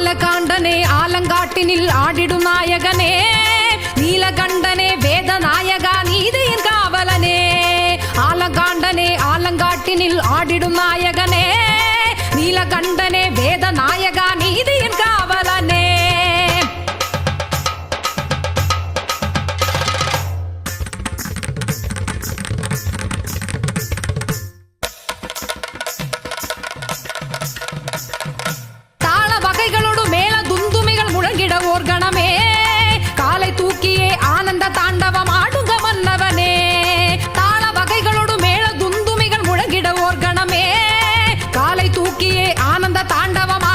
பாலகாண்டனே ஆலங்காட்டினில் ஆடிடும் நாயகனே. நீலகண்டனே வேத நாயகா நீதியின் காவலனே. ஆலகாண்டனே ஆலங்காட்டினில் ஆடிடும் நாயகனே. நீலகண்டனே நகைகளோடு மேல துந்துமிகள் முழங்கிட ஓர் கணமே. காலை தூக்கியே ஆனந்த தாண்டவம் ஆடுங்க மன்னவனே. தாள வகைகளோடு மேல துந்துமிகள் முழங்கிட ஓர் கணமே. காலை தூக்கியே ஆனந்த தாண்டவம்